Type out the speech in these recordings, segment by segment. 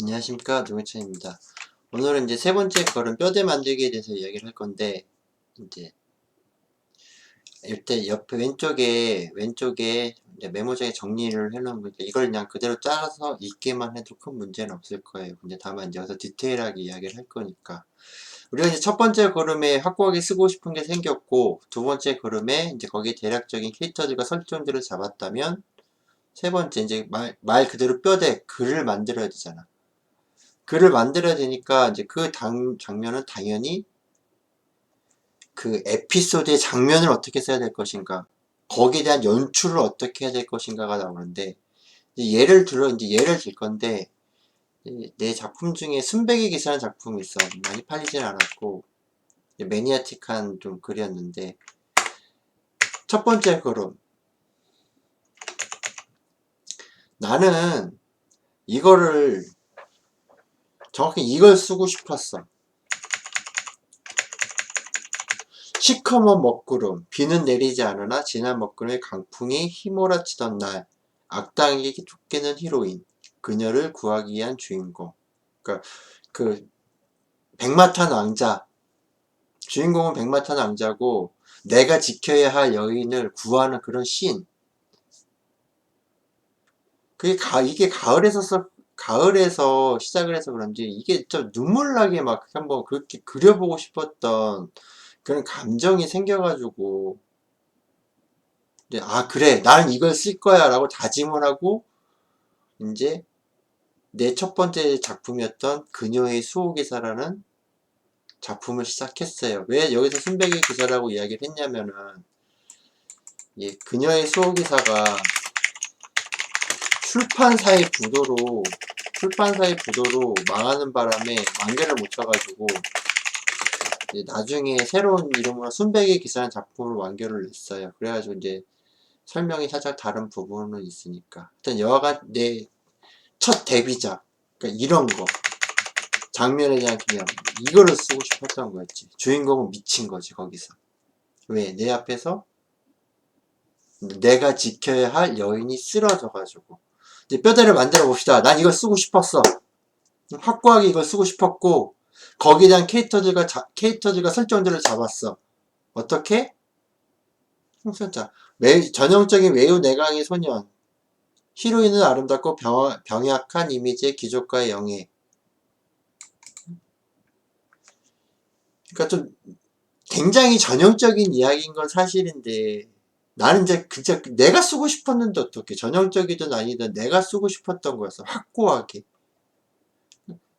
안녕하십니까 노회찬입니다. 오늘은 이제 세 번째 걸음 뼈대 만들기에 대해서 이야기를 할 건데 이제 이때 옆에 왼쪽에 왼쪽에 메모장에 정리를 해놓은 건데 이걸 그냥 그대로 짜서 읽기만 해도 큰 문제는 없을 거예요. 근데 다만 이제 여기서 디테일하게 이야기를 할 거니까 우리가 이제 첫 번째 걸음에 확고하게 쓰고 싶은 게 생겼고 두 번째 걸음에 이제 거기에 대략적인 캐릭터들과 설정들을 잡았다면 세 번째 이제 말, 말 그대로 뼈대 글을 만들어야 되잖아. 글을 만들어야 되니까 이제 그 당, 장면은 당연히 그 에피소드의 장면을 어떻게 써야 될 것인가 거기에 대한 연출을 어떻게 해야 될 것인가가 나오는데 예를 들어 이제 예를 들 건데 이- 내 작품 중에 순백의 기사라는 작품이 있어. 많이 팔리진 않았고 매니아틱한 좀 글이었는데 첫 번째 걸음 나는 이거를 정확히 이걸 쓰고 싶었어. 시커먼 먹구름, 비는 내리지 않으나 진한 먹구름의 강풍이 휘몰아치던 날, 악당에게 쫓기는 히로인, 그녀를 구하기 위한 주인공. 그러니까 그 백마탄 왕자, 주인공은 백마탄 왕자고 내가 지켜야 할 여인을 구하는 그런 씬. 그게 가, 이게 가을에서 써, 가을에서 시작을 해서 그런지 이게 좀 눈물 나게 막 한번 그렇게 그려보고 싶었던 그런 감정이 생겨가지고 아 그래 나는 이걸 쓸 거야 라고 다짐을 하고 이제 내 첫 번째 작품이었던 그녀의 수호기사라는 작품을 시작했어요. 왜 여기서 순백의 기사라고 이야기를 했냐면은 예, 그녀의 수호기사가 출판사의 부도로 출판사의 부도로 망하는 바람에 완결을 못 쳐가지고 나중에 새로운 이름으로 순백의 기사라는 작품을 완결을 냈어요. 그래가지고 이제 설명이 살짝 다른 부분은 있으니까 일단 여하간 내 첫 데뷔작 그러니까 이런 거 장면에 대한 그냥 이거를 쓰고 싶었던 거였지. 주인공은 미친 거지 거기서. 왜? 내 앞에서 내가 지켜야 할 여인이 쓰러져가지고 이제 뼈대를 만들어 봅시다. 난 이걸 쓰고 싶었어. 확고하게 이걸 쓰고 싶었고 거기에 대한 캐릭터들과 자- 캐릭터들과 설정들을 잡았어. 어떻게? 자, 매, 전형적인 외유 내강의 소년. 히로인은 아름답고 병, 병약한 이미지의 귀족과의 영예. 그러니까 좀 굉장히 전형적인 이야기인 건 사실인데 나는 이제 진짜 내가 쓰고 싶었는데 어떻게 전형적이든 아니든 내가 쓰고 싶었던 거였어 확고하게.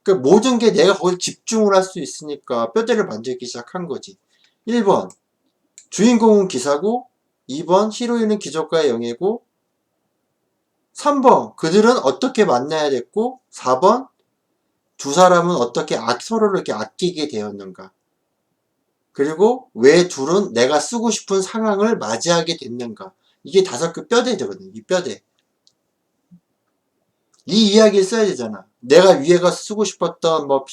그 모든 게 내가 거기 집중을 할 수 있으니까 뼈대를 만들기 시작한 거지. 1번 주인공은 기사고 2번 히로인은 기적과의 영예고 3번 그들은 어떻게 만나야 됐고 4번 두 사람은 어떻게 아- 서로를 이렇게 아끼게 되었는가 그리고 왜 둘은 내가 쓰고 싶은 상황을 맞이하게 됐는가. 이게 다섯 그 뼈대거든, 이 뼈대. 이 이야기를 써야 되잖아. 내가 위에가 쓰고 싶었던 뭐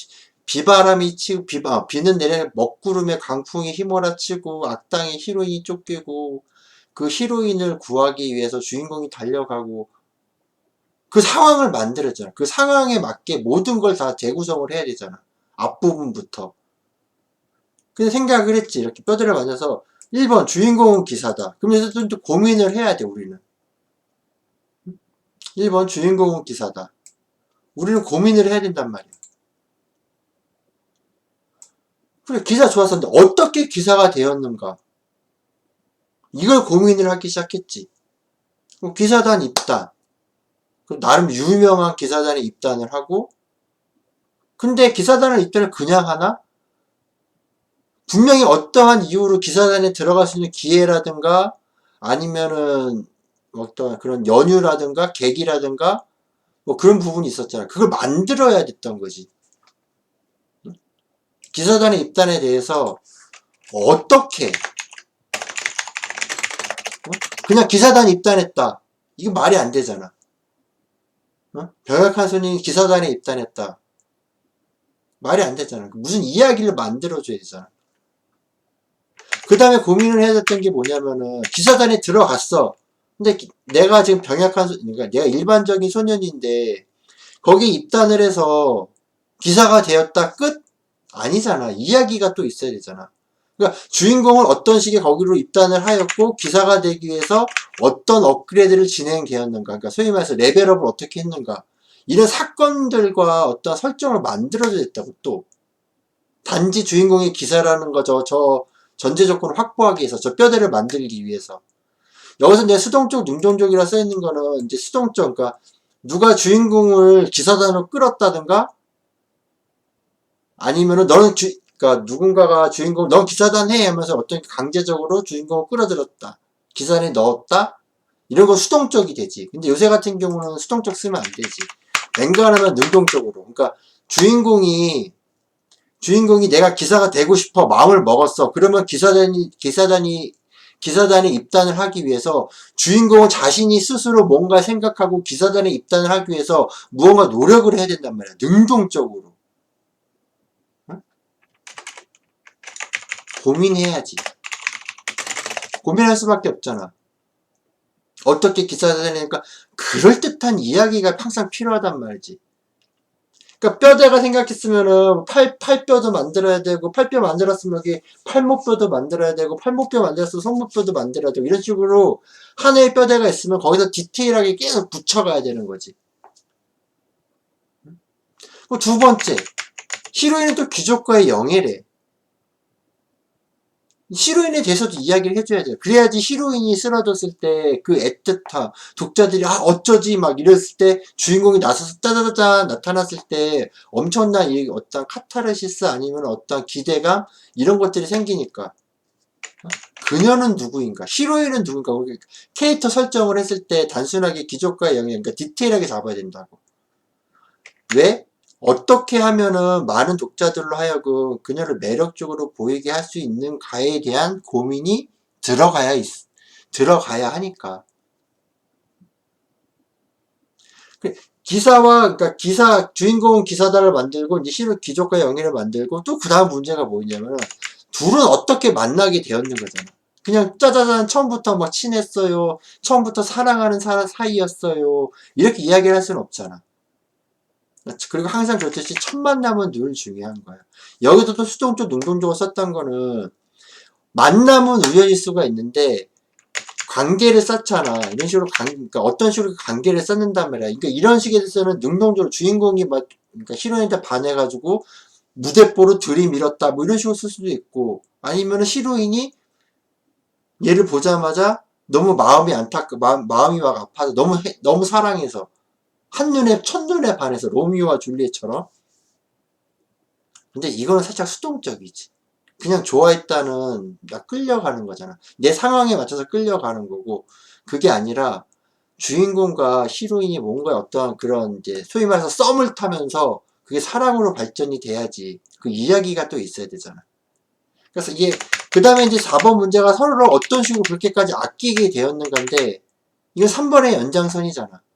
비, 바람이 치고 비, 아, 비는 내려 먹구름에 강풍이 휘몰아치고 악당이 히로인이 쫓기고 그 히로인을 구하기 위해서 주인공이 달려가고 그 상황을 만들었잖아. 그 상황에 맞게 모든 걸 다 재구성을 해야 되잖아. 앞부분부터. 근데 생각을 했지. 이렇게 뼈대를 만져서 1번 주인공은 기사다. 그러면서 좀, 또 고민을 해야 돼, 우리는. 1번 주인공은 기사다. 우리는 고민을 해야 된단 말이야. 그래, 기사 좋았었는데 어떻게 기사가 되었는가? 이걸 고민을 하기 시작했지. 기사단 입단. 나름 유명한 기사단에 입단을 하고, 근데 기사단을 입단을 그냥 하나? 분명히 어떠한 이유로 기사단에 들어갈 수 있는 기회라든가 아니면은 어떠한 그런 연유라든가 계기라든가 뭐 그런 부분이 있었잖아. 그걸 만들어야 됐던 거지. 응? 기사단의 입단에 대해서 어떻게 응? 그냥 기사단 입단했다. 이거 말이 안 되잖아. 응? 병약한 손님이 기사단에 입단했다. 말이 안 되잖아. 무슨 이야기를 만들어줘야 되잖아. 그 다음에 고민을 해야 됐던 게 뭐냐면은 기사단에 들어갔어. 근데 기- 내가 지금 병약한 소, 그러니까 내가 일반적인 소년인데 거기 입단을 해서 기사가 되었다 끝? 아니잖아. 이야기가 또 있어야 되잖아. 그러니까 주인공은 어떤 식의 거기로 입단을 하였고 기사가 되기 위해서 어떤 업그레이드를 진행되었는가. 그러니까 소위 말해서 레벨업을 어떻게 했는가. 이런 사건들과 어떤 설정을 만들어야 됐다고 또. 단지 주인공이 기사라는 거죠. 저 전제 조건을 확보하기 위해서 저 뼈대를 만들기 위해서. 여기서 이제 수동적, 능동적이라 써 있는 거는 이제 수동적, 그러니까 누가 주인공을 기사단으로 끌었다든가 아니면은 너는 주, 그러니까 누군가가 주인공, 넌 기사단 해 하면서 어떤 강제적으로 주인공을 끌어들였다. 기사단에 넣었다? 이런 건 수동적이 되지. 근데 요새 같은 경우는 수동적 쓰면 안 되지. 웬간하면 능동적으로. 그러니까 주인공이 주인공이 내가 기사가 되고 싶어 마음을 먹었어. 그러면 기사단이 기사단이 기사단에 입단을 하기 위해서 주인공은 자신이 스스로 뭔가 생각하고 기사단에 입단을 하기 위해서 무언가 노력을 해야 된단 말이야. 능동적으로. 응? 고민해야지. 고민할 수밖에 없잖아. 어떻게 기사단이니까 그럴듯한 이야기가 항상 필요하단 말이지. 그러니까 뼈대가 생각했으면은 팔, 팔뼈도 만들어야 되고 팔뼈 만들었으면 팔목뼈도 만들어야 되고 팔목뼈 만들었으면 손목뼈도 만들어야 되고 이런 식으로 하나의 뼈대가 있으면 거기서 디테일하게 계속 붙여가야 되는 거지. 두 번째 히로인은 또 귀족과의 영예래. 히로인에 대해서도 이야기를 해줘야 돼요. 그래야지 히로인이 쓰러졌을 때 그 애틋함, 독자들이 아 어쩌지 막 이랬을 때 주인공이 나서서 짜자자자 나타났을 때 엄청난 이 어떤 카타르시스 아니면 어떤 기대감 이런 것들이 생기니까 어? 그녀는 누구인가? 히로인은? 우리 캐릭터 설정을 했을 때 단순하게 기족과의 영역, 그러니까 디테일하게 잡아야 된다고. 왜? 어떻게 하면은 많은 독자들로 하여금 그녀를 매력적으로 보이게 할 수 있는가에 대한 고민이 들어가야 있, 들어가야 하니까. 그 기사와, 그러니까 기사, 주인공은 기사단을 만들고, 이제 실은 귀족과 영예를 만들고, 또 그 다음 문제가 뭐냐면은, 둘은 어떻게 만나게 되었는 거잖아. 그냥 짜자잔 처음부터 막 친했어요. 처음부터 사랑하는 사, 사이였어요. 이렇게 이야기를 할 수는 없잖아. 그리고 항상 그렇듯이 첫 만남은 늘 중요한 거야. 여기도 또 수동적, 능동적으로 썼던 거는 만남은 우연일 수가 있는데 관계를 쌓잖아. 이런 식으로 관, 그러니까 어떤 식으로 관계를 쌓는단 말이야. 그러니까 이런 식에서는 능동적으로 주인공이 막 그러니까 히로인한테 반해가지고 무대뽀로 들이밀었다. 뭐 이런 식으로 쓸 수도 있고 아니면은 히로인이 얘를 보자마자 너무 마음이 안타까 마음, 마음이 막 아파서 너무 해- 너무 사랑해서 한눈에 첫눈에 반해서 로미오와 줄리엣처럼. 근데 이거는 살짝 수동적이지. 그냥 좋아했다는 나 끌려가는 거잖아. 내 상황에 맞춰서 끌려가는 거고. 그게 아니라 주인공과 히로인이 뭔가 어떠한 그런 이제 소위 말해서 썸을 타면서 그게 사랑으로 발전이 돼야지. 그 이야기가 또 있어야 되잖아. 그래서 이게 그 다음에 이제 4번 문제가 서로를 어떤 식으로 그렇게까지 아끼게 되었는가인데 이거 3번의 연장선이잖아. 응?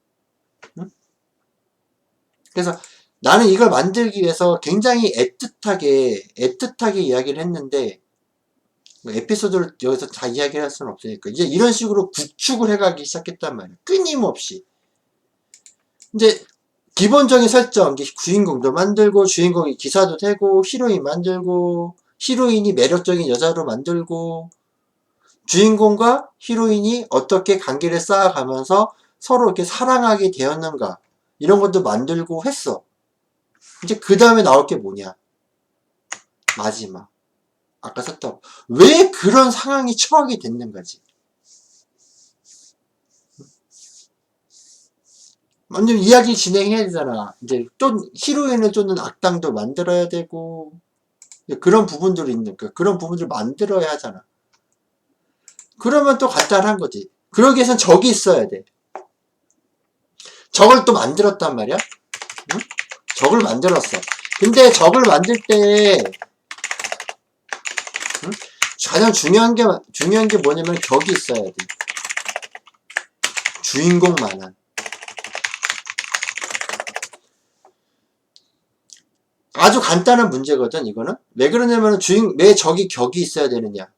그래서 나는 이걸 만들기 위해서 굉장히 애틋하게 애틋하게 이야기를 했는데 뭐 에피소드를 여기서 다 이야기를 할 수는 없으니까 이제 이런 식으로 구축을 해가기 시작했단 말이야 끊임없이. 이제 기본적인 설정 주인공도 만들고 주인공이 기사도 되고 히로인 만들고 히로인이 매력적인 여자로 만들고 주인공과 히로인이 어떻게 관계를 쌓아가면서 서로 이렇게 사랑하게 되었는가 이런 것도 만들고 했어. 이제 그 다음에 나올 게 뭐냐? 마지막. 아까 썼던 왜 그런 상황이 처하게 됐는가지. 먼저 이야기 진행해야 되잖아. 이제 또 히로인을 쫓는 악당도 만들어야 되고 그런 부분들이 있는 거 그런 부분들을 만들어야 하잖아. 그러면 또 간단한 거지. 그러기 위해선 적이 있어야 돼. 적을 또 만들었단 말이야. 응? 적을 만들었어. 근데 적을 만들 때 응? 가장 중요한 게 중요한 게 뭐냐면 격이 있어야 돼. 주인공 만한. 아주 간단한 문제거든 이거는 왜 그러냐면 주인 왜 적이 격이 있어야 되느냐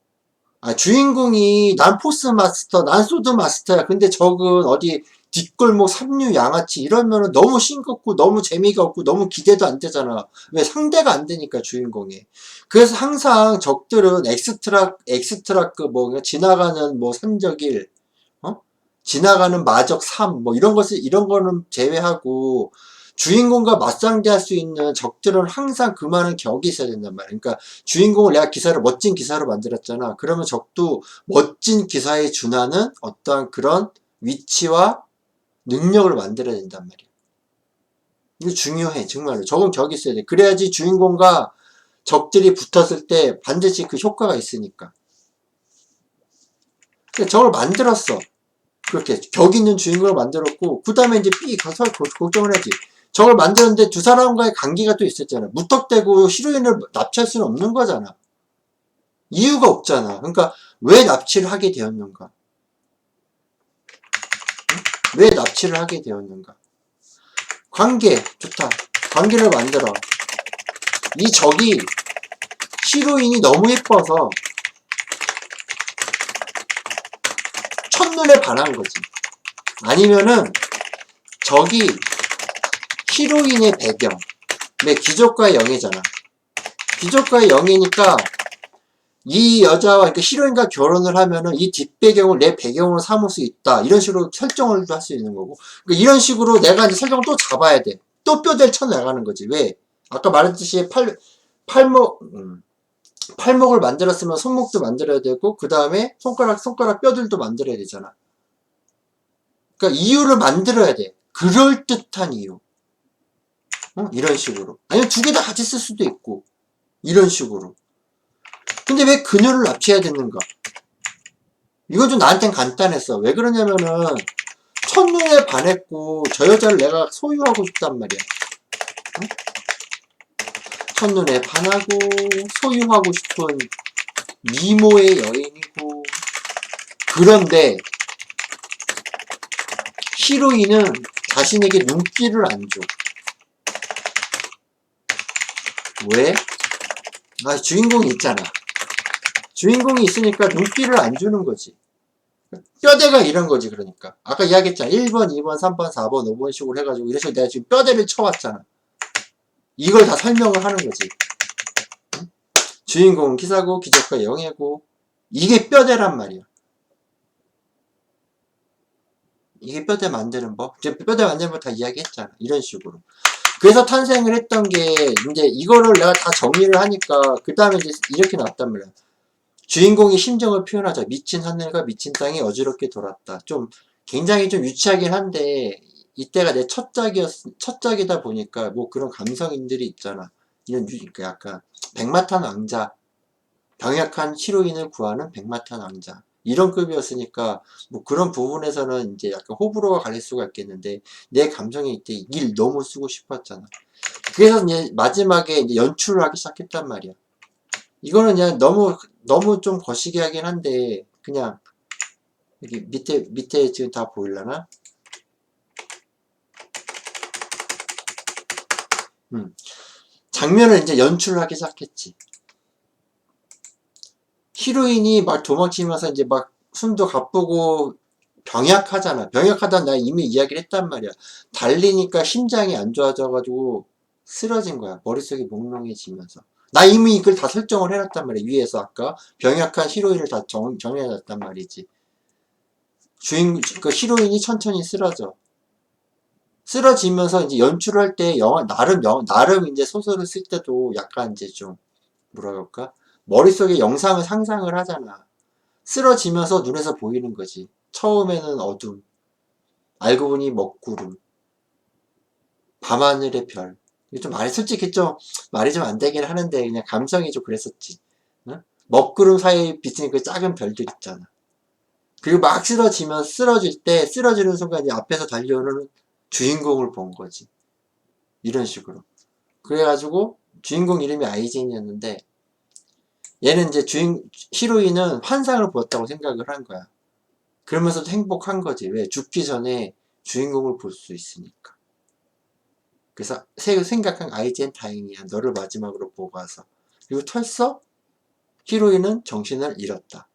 아, 주인공이 난 포스 마스터, 난 소드 마스터야. 근데 적은 어디 뒷골목 삼류 양아치 이러면은 너무 싱겁고 너무 재미가 없고 너무 기대도 안 되잖아. 왜 상대가 안 되니까 주인공이. 그래서 항상 적들은 엑스트라 엑스트라급 뭐 그냥 지나가는 뭐 산적일 어? 지나가는 마적 3, 뭐 이런 것을, 이런 거는 제외하고, 주인공과 맞상대할 수 있는 적들은 항상 그만한 격이 있어야 된단 말이야. 그러니까 주인공을 내가 기사를 멋진 기사로 만들었잖아. 그러면 적도 멋진 기사에 준하는 어떠한 그런 위치와 능력을 만들어야 된단 말이야. 이거 중요해, 정말로. 적은 격이 있어야 돼. 그래야지 주인공과 적들이 붙었을 때 반드시 그 효과가 있으니까. 적을 만들었어. 그렇게 격 있는 주인공을 만들었고 그 다음에 이제 삐 가서 걱정을 하지 적을 만드는데 두 사람과의 관계가 또 있었잖아 무턱대고 히로인을 납치할 수는 없는 거잖아 이유가 없잖아 그러니까 왜 납치를 하게 되었는가 응? 왜 납치를 하게 되었는가 관계 좋다 관계를 만들어 이 적이 히로인이 너무 예뻐서 첫눈에 반한 거지. 아니면은 저기 히로인의 배경. 내 기적과의 영이잖아. 기적과의 영이니까 이 여자와 그러니까 히로인과 결혼을 하면은 이 뒷배경을 내 배경으로 삼을 수 있다. 이런 식으로 설정을 할 수 있는 거고. 그러니까 이런 식으로 내가 이제 설정을 또 잡아야 돼. 또 뼈대를 쳐 나가는 거지. 왜? 아까 말했듯이 팔, 팔목, 음, 팔목을 만들었으면 손목도 만들어야 되고 그 다음에 손가락 손가락 뼈들도 만들어야 되잖아. 그러니까 이유를 만들어야 돼. 그럴 듯한 이유. 어? 이런 식으로. 아니면 두 개 다 같이 쓸 수도 있고 이런 식으로. 근데 왜 그녀를 납치해야 되는가? 이건 좀 나한텐 간단했어. 왜 그러냐면은 첫눈에 반했고 저 여자를 내가 소유하고 싶단 말이야. 어? 첫눈에 반하고 소유하고 싶은 미모의 여인이고 그런데 히로인은 자신에게 눈길을 안 줘. 왜? 아, 주인공이 있잖아. 주인공이 있으니까 눈길을 안 주는 거지. 뼈대가 이런 거지, 그러니까. 아까 이야기했잖아. 1번, 2번, 3번, 4번, 5번 식으로 해가지고, 이래서 내가 지금 뼈대를 쳐왔잖아. 이걸 다 설명을 하는 거지. 응? 주인공은 기사고, 기적과 영예고, 이게 뼈대란 말이야. 이게 뼈대 만드는 법. 이제 뼈대 만드는 법 다 이야기했잖아. 이런 식으로. 그래서 탄생을 했던 게, 이제 이거를 내가 다 정리를 하니까, 그 다음에 이제 이렇게 나왔단 말이야. 주인공이 심정을 표현하자. 미친 하늘과 미친 땅이 어지럽게 돌았다. 좀, 굉장히 좀 유치하긴 한데, 이때가 내 첫 작이었, 첫 작이다 보니까, 뭐 그런 감성인들이 있잖아. 이런, 유- 그 약간, 백마탄 왕자. 병약한 히로인을 구하는 백마탄 왕자. 이런 급이었으니까, 뭐 그런 부분에서는 이제 약간 호불호가 갈릴 수가 있겠는데, 내 감성이 이때 이길 너무 쓰고 싶었잖아. 그래서 이제 마지막에 이제 연출을 하기 시작했단 말이야. 이거는 그냥 너무, 너무 좀 거시기 하긴 한데, 그냥, 여기 밑에, 밑에 지금 다 보일라나? 음. 장면을 이제 연출을 하기 시작했지. 히로인이 막 도망치면서 이제 막 숨도 가쁘고 병약하잖아. 병약하다는 나 이미 이야기를 했단 말이야. 달리니까 심장이 안 좋아져가지고 쓰러진 거야. 머릿속이 몽롱해지면서. 나 이미 이걸 다 설정을 해놨단 말이야. 위에서 아까 병약한 히로인을 다 정, 정해놨단 말이지. 주인, 그 히로인이 천천히 쓰러져. 쓰러지면서 이제 연출을 할때 영화, 나름, 영, 나름 이제 소설을 쓸 때도 약간 이제 좀, 뭐라 그럴까? 머릿속에 영상을 상상을 하잖아. 쓰러지면서 눈에서 보이는 거지. 처음에는 어둠. 알고 보니 먹구름. 밤하늘의 별. 좀 말이 솔직히 좀 말이 좀 안 되긴 하는데 그냥 감성이 좀 그랬었지. 응? 먹구름 사이에 비치는 그 작은 별들 있잖아. 그리고 막 쓰러지면 쓰러질 때 쓰러지는 순간 이제 앞에서 달려오는 주인공을 본 거지. 이런 식으로. 그래가지고 주인공 이름이 아이젠이었는데 얘는 이제 주인 히로인은 환상을 보았다고 생각을 한 거야. 그러면서도 행복한 거지. 왜? 죽기 전에 주인공을 볼 수 있으니까. 그래서 세- 생각한 아이젠 다행이야. 너를 마지막으로 보고 와서. 그리고 털썩 히로인은 정신을 잃었다.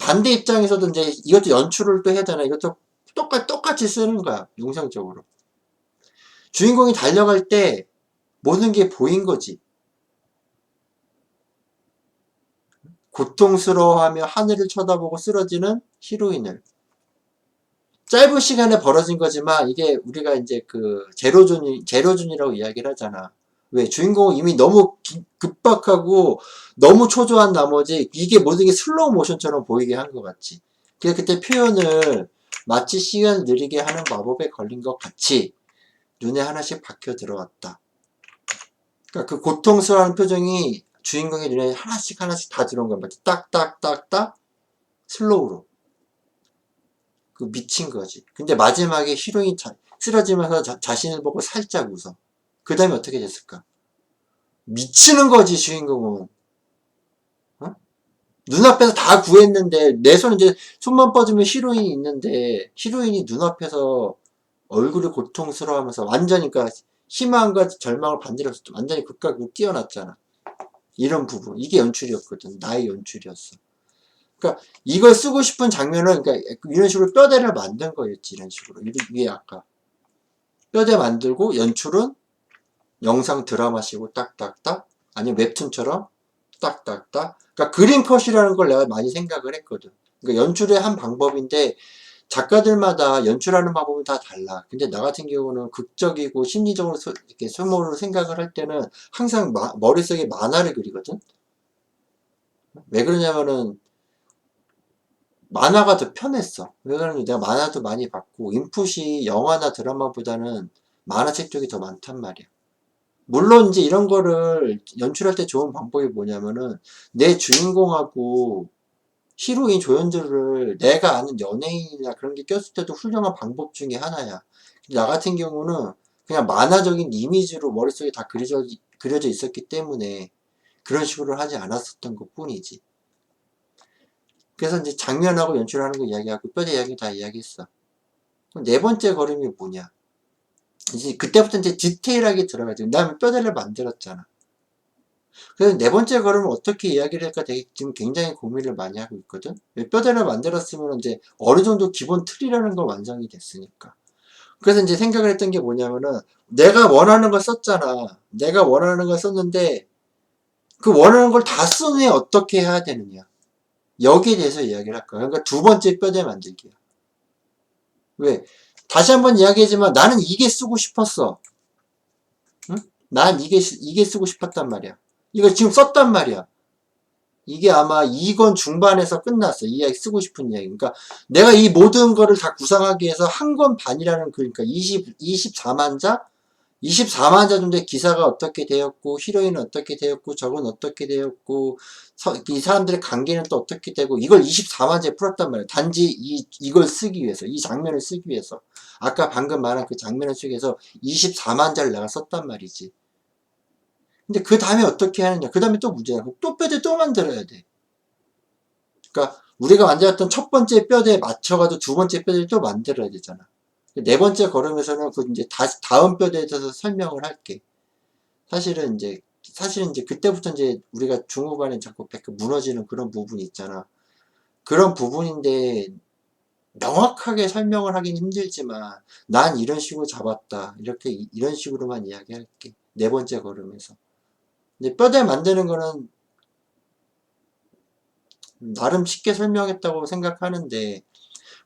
반대 입장에서도 이제 이것도 연출을 또 해야 되나 이것도 똑같, 똑같이 쓰는 거야 용상적으로 주인공이 달려갈 때 모든 게 보인 거지 고통스러워하며 하늘을 쳐다보고 쓰러지는 히로인을 짧은 시간에 벌어진 거지만 이게 우리가 이제 그 제로존이 제로존이라고 이야기를 하잖아. 왜 주인공은 이미 너무 기- 급박하고 너무 초조한 나머지 이게 모든 게 슬로우 모션처럼 보이게 한 것 같지. 그래서 그때 표현을 마치 시간을 느리게 하는 마법에 걸린 것 같이 눈에 하나씩 박혀 들어왔다. 그러니까 그 고통스러운 표정이 주인공의 눈에 하나씩 하나씩 다 들어온 거야. 마치 딱딱딱딱 슬로우로. 그 미친 거지. 근데 마지막에 히로인 자, 쓰러지면서 자, 자신을 보고 살짝 웃어. 그 다음에 어떻게 됐을까? 미치는 거지, 주인공은. 어? 눈앞에서 다 구했는데, 내 손 이제, 손만 뻗으면 히로인이 있는데, 히로인이 눈앞에서 얼굴이 고통스러워 하면서 완전히, 희망과 절망을 반대로 완전히 극과 극 뛰어났잖아. 이런 부분. 이게 연출이었거든. 나의 연출이었어. 그러니까 이걸 쓰고 싶은 장면은 그러니까 이런 식으로 뼈대를 만든 거였지 이런 식으로. 이게 아까. 뼈대 만들고 연출은 영상 드라마식으로 딱딱딱 아니면 웹툰처럼 딱딱딱. 그러니까 그림 컷이라는 걸 내가 많이 생각을 했거든. 그러니까 연출의 한 방법인데 작가들마다 연출하는 방법은 다 달라. 근데 나 같은 경우는 극적이고 심리적으로 소, 이렇게 소모를 생각을 할 때는 항상 마, 머릿속에 만화를 그리거든? 왜 그러냐면은 만화가 더 편했어. 왜 그러냐면 내가 만화도 많이 봤고 인풋이 영화나 드라마보다는 만화책 쪽이 더 많단 말이야. 물론 이제 이런 거를 연출할 때 좋은 방법이 뭐냐면은 내 주인공하고 히로인 조연들을 내가 아는 연예인이나 그런 게 꼈을 때도 훌륭한 방법 중에 하나야. 나 같은 경우는 그냥 만화적인 이미지로 머릿속에 다 그려져, 그려져 있었기 때문에 그런 식으로 하지 않았었던 것 뿐이지. 그래서 이제 장면하고 연출하는 거 이야기하고 뼈대 이야기 다 이야기했어. 네 번째 걸음이 뭐냐? 이제 그때부터 이제 디테일하게 들어가지. 난 뼈대를 만들었잖아. 그래서 네 번째 걸음을 어떻게 이야기를 할까 되게 지금 굉장히 고민을 많이 하고 있거든. 뼈대를 만들었으면 이제 어느 정도 기본 틀이라는 건 완성이 됐으니까. 그래서 이제 생각을 했던 게 뭐냐면은 내가 원하는 걸 썼잖아. 내가 원하는 걸 썼는데 그 원하는 걸다애 어떻게 해야 되느냐. 여기에 대해서 이야기를 할 거야. 그러니까 두 번째 뼈대 만들기야. 왜? 다시 한번 이야기하지만 나는 이게 쓰고 싶었어. 응? 난 이게, 이게 쓰고 싶었단 말이야. 이걸 지금 썼단 말이야. 이게 아마 2권 중반에서 끝났어. 이 이야기 쓰고 싶은 이야기. 그러니까 내가 이 모든 거를 다 구상하기 위해서 한 권 반이라는 그러니까 20, 24만 자? 24만 자 정도의 기사가 어떻게 되었고 히로인은 어떻게 되었고 저건 어떻게 되었고 서, 이 사람들의 관계는 또 어떻게 되고 이걸 24만 자에 풀었단 말이에요. 단지 이, 이걸 쓰기 위해서 이 장면을 쓰기 위해서 아까 방금 말한 그 장면을 쓰기 위해서 24만 자를 내가 썼단 말이지. 근데 그 다음에 어떻게 하느냐 그 다음에 또 문제야. 또 뼈대 또 만들어야 돼. 그러니까 우리가 만들었던 첫 번째 뼈대에 맞춰가지고 두 번째 뼈대를 또 만들어야 되잖아. 네 번째 걸음에서는 그 이제 다, 다음 뼈대에 대해서 설명을 할게. 사실은 이제, 사실은 이제 그때부터 이제 우리가 중후반에 자꾸 그 무너지는 그런 부분이 있잖아. 그런 부분인데, 명확하게 설명을 하긴 힘들지만, 난 이런 식으로 잡았다. 이렇게, 이런 식으로만 이야기할게. 네 번째 걸음에서. 근데 뼈대 만드는 거는, 나름 쉽게 설명했다고 생각하는데,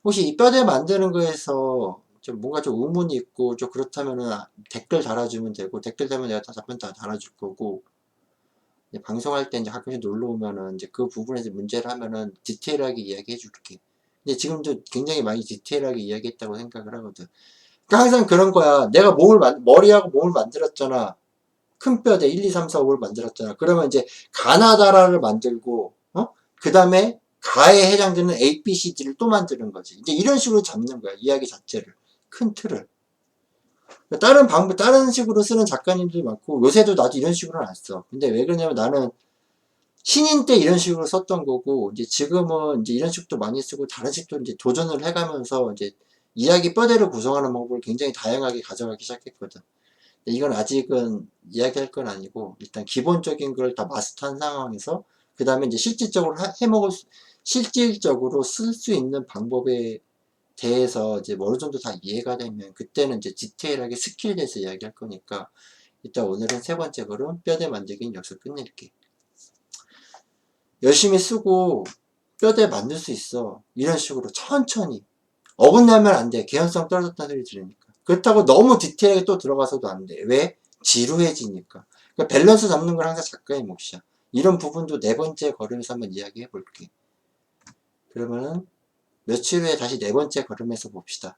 혹시 이 뼈대 만드는 거에서 좀 뭔가 좀 의문이 있고 좀 그렇다면은 댓글 달아주면 되고 댓글 달면 내가 다 답변 다 달아줄 거고 방송할 때 이제 가끔씩 놀러 오면은 이제 그 부분에서 문제를 하면은 디테일하게 이야기해 줄게. 근데 지금도 굉장히 많이 디테일하게 이야기했다고 생각을 하거든. 그러니까 항상 그런 거야. 내가 몸을 만, 머리하고 몸을 만들었잖아. 큰 뼈대 1, 2, 3, 4, 5를 만들었잖아. 그러면 이제 가나다라를 만들고, 어? 그 다음에 가에 해당되는 A, B, C, D를 또 만드는 거지. 이제 이런 식으로 잡는 거야. 이야기 자체를. 큰 틀을. 다른 방법, 다른 식으로 쓰는 작가님들이 많고, 요새도 나도 이런 식으로는 안 써. 근데 왜 그러냐면 나는 신인 때 이런 식으로 썼던 거고, 이제 지금은 이제 이런 식도 많이 쓰고, 다른 식도 이제 도전을 해가면서 이제 이야기 뼈대를 구성하는 방법을 굉장히 다양하게 가져가기 시작했거든. 이건 아직은 이야기할 건 아니고, 일단 기본적인 걸 다 마스터한 상황에서 그 다음에 이제 실질적으로 하- 해먹을 수, 실질적으로 쓸 수 있는 방법에 대해서 이제 어느 정도 다 이해가 되면 그때는 이제 디테일하게 스킬에 대해서 이야기할 거니까 일단 오늘은 세 번째 걸음 뼈대 만들기는 여기서 끝낼게. 열심히 쓰고 뼈대 만들 수 있어. 이런 식으로 천천히. 어긋나면 안 돼. 개연성 떨어졌다는 소리 들으니까. 그렇다고 너무 디테일하게 또 들어가서도 안 돼. 왜? 지루해지니까. 그러니까 밸런스 잡는 건 항상 작가의 몫이야. 이런 부분도 네 번째 걸음에서 한번 이야기해 볼게. 그러면은 며칠 후에 다시 네 번째 걸음에서 봅시다.